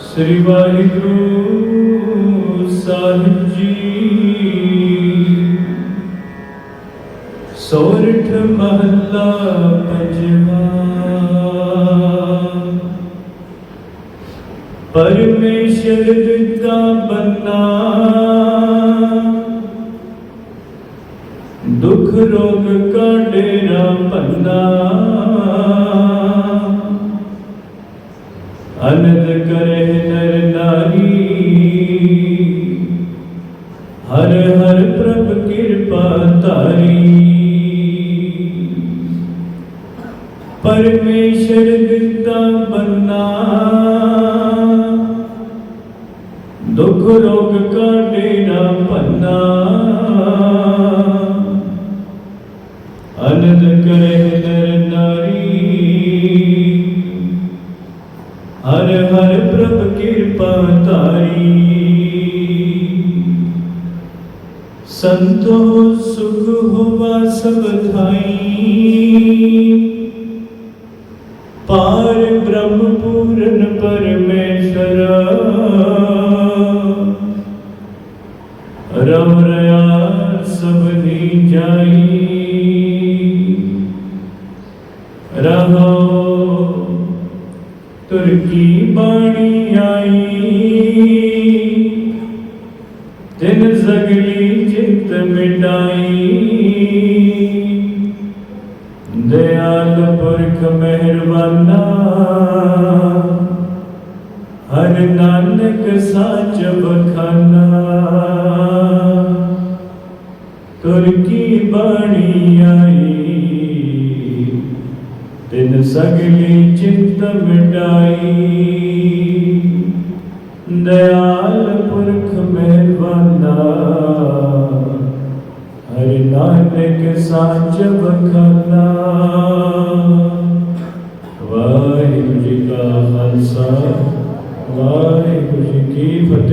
ਸ੍ਰੀ ਵਾਹਿਗੁਰੂ ਸਾਹਿਬ ਜੀ। ਸੋਰਠ ਮਹੱਲਾ ਪੰਜਵਾ। ਪਰਮੇਸ਼ਰ ਦਿੱਤਾ ਬੰਨਾ ਦੁਖ ਰੋਗ ਕਾ ਡੇਰਾ ਪੰਨਾ ਅਨੰਦ ਕਰੇ ਨਰ ਨਾਰੀ ਹਰ ਹਰ ਪ੍ਰਭ ਕਿਰਪਾ ਤਾਰੀ ਪਰਮੇਸ਼ਰ ਦਿੱਤਾ ਬੰਨਾ ਦੁਖ ਰੋਗ ਕਾ ਡੇਰਾ ਪੰਨਾ ਅਨੰਦ ਕਰੇ ਨਰ ਨਾਰੀ ਹਰ ਹਰ ਪ੍ਰਭ ਕਿਰਪਾ ਧਾਰੀ। ਸੰਤੋ ਸੁਖ ਹੋਵਾ ਸਭ ਥਾਈ। ਪਾਰ ਬ੍ਰਹਮ ਪੂਰਨ ਪਰਮੇਸ਼ਰ। ਰਮ ਰਿਆ ਸਭਨੀ ਜਾਈ। ਰਹੋ ਤੁਰ ਕੀ ਬਾਣੀ ਆਈ ਤਿਨ ਸਗਲੀ ਚਿੰਤ ਮਿਟਾਈ ਦਇਆਲ ਪੁਰਖ ਮਿਹਰਬਾਨਾ ਹਰ ਨਾਨਕ ਸਾਚ ਬਖਾਨਾ ਤੁਰ ਕੀ ਬਾਣੀ ਆਈ ਤਿਨ ਸਗਲੀ ਚਿੰਤ ਮਿਟਾਈ ਦਇਆਲ ਪੁਰਖ ਮਿਹਰਬਾਨਾ ਹਰਿ ਨਾਨਕ ਸਾਚ ਬਖਾਨਾ ਵਾਹਿਗੁਰੂ ਜੀ ਕਾ ਖਾਲਸਾ ਵਾਹਿਗੁਰੂ ਜੀ ਕੀ ਫਤਿਹ